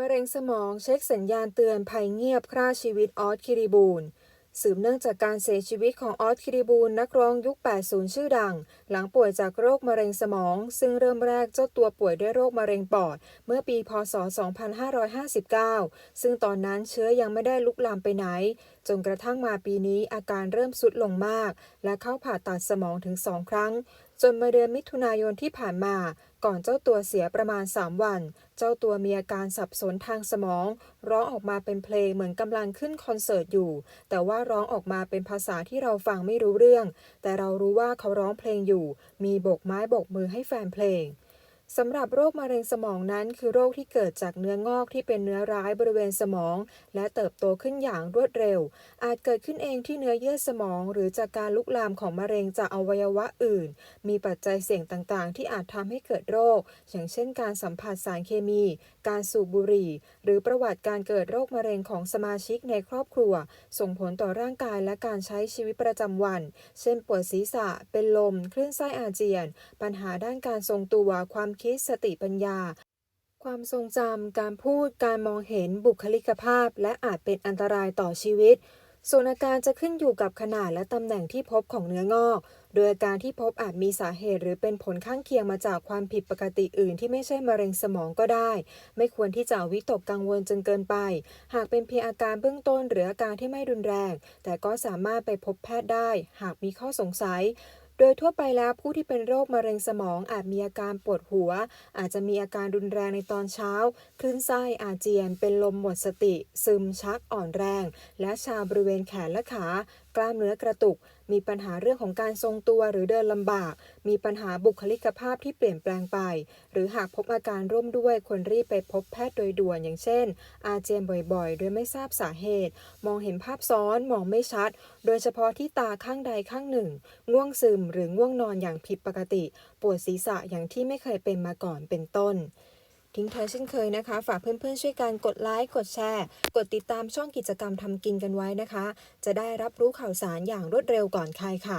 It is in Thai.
มะเร็งสมองเช็คสัญญาณเตือนภัยเงียบฆ่าชีวิตออสคิริบูลสืบเนื่องจากการเสียชีวิตของออสคิริบูลนักร้องยุค 80 ชื่อดัง หลังป่วยจากโรคมะเร็งสมอง ซึ่งเริ่มแรกเจ้าตัวป่วยด้วยโรคมะเร็งปอด เมื่อปีพศ 2559 ซึ่งตอนนั้นเชื้อยังไม่ได้ลุกลามไปไหน จนกระทั่งมาปีนี้อาการเริ่มสุดลงมาก และเข้าผ่าตัดสมองถึงสองครั้ง จนมาเดือนมิถุนายนที่ผ่านมา ก่อนเจ้าตัวเสียประมาณ 3 วัน เจ้าตัวมีอาการสับสนทางสมอง ร้องออกมาเป็นเพลงเหมือนกำลังขึ้นคอนเสิร์ตอยู่ แต่ว่าร้องออกมาเป็นภาษาที่เราฟังไม่รู้เรื่อง แต่เรารู้ว่าเขาร้องเพลงอยู่ มีโบกไม้โบกมือให้แฟนเพลง สำหรับโรคมะเร็งสมองนั้นคือโรคที่เกิดจากเนื้องอกที่เป็นเนื้อร้ายบริเวณสมอง และเติบโตขึ้นอย่างรวดเร็ว อาจเกิดขึ้นเองที่เนื้อเยื่อสมอง หรือจากการลุกลามของมะเร็งจากอวัยวะอื่น มีปัจจัยเสี่ยงต่างๆ ที่อาจทำให้เกิดโรค อย่างเช่น การสัมผัสสารเคมี การสูบบุหรี่ หรือประวัติการเกิดโรคมะเร็งของสมาชิกในครอบครัว ส่งผลต่อร่างกายและการใช้ชีวิตประจำวัน เช่นปวดศีรษะ เป็นลม คลื่นไส้อาเจียน ปัญหาด้านการทรงตัวความคิดสติปัญญา ความทรงจำการพูดการมองเห็นบุคลิกภาพ และอาจเป็นอันตรายต่อชีวิต ส่วนอาการจะขึ้นอยู่กับขนาดและตำแหน่งที่พบของเนื้องอก โดยอาการที่พบอาจมีสาเหตุ หรือเป็นผลข้างเคียงมาจากความผิดปกติอื่น ที่ไม่ใช่มะเร็งสมองก็ได้ ไม่ควรที่จะวิตกกังวลจนเกินไป หากเป็นเพียงอาการเบื้องต้น หรืออาการที่ไม่รุนแรง แต่ก็สามารถไปพบแพทย์ได้ หากมีข้อสงสัย โดยทั่วไปแล้วผู้ที่เป็นโรคมะเร็งสมองอาจมีอาการปวดหัว อาจจะมีอาการรุนแรงในตอนเช้า คลื่นไส้อาเจียน เป็นลมหมดสติ ซึมชักอ่อนแรง และชาบริเวณแขนและขา กล้ามเนื้อกระตุก มีปัญหาเรื่องของการทรงตัวหรือเดินลำบาก มีปัญหาบุคลิกภาพที่เปลี่ยนแปลงไป หรือหากพบอาการร่วมด้วยควรรีบไปพบแพทย์โดยด่วนอย่างเช่น อาเจียนบ่อยๆ โดยไม่ทราบสาเหตุ มองเห็นภาพซ้อนมองไม่ชัด โดยเฉพาะที่ตาข้างใดข้างหนึ่ง ง่วงซึมหรือง่วงนอนอย่างผิดปกติ ปวดศีรษะอย่างที่ไม่เคยเป็นมาก่อนเป็นต้น ทิ้งท้ายเช่นเคยนะคะ ฝากเพื่อนๆช่วยกันกดไลค์กดแชร์ กดติดตามช่องกิจกรรมทำกินกันไว้นะคะ จะได้รับรู้ข่าวสารอย่างรวดเร็วก่อนใครค่ะ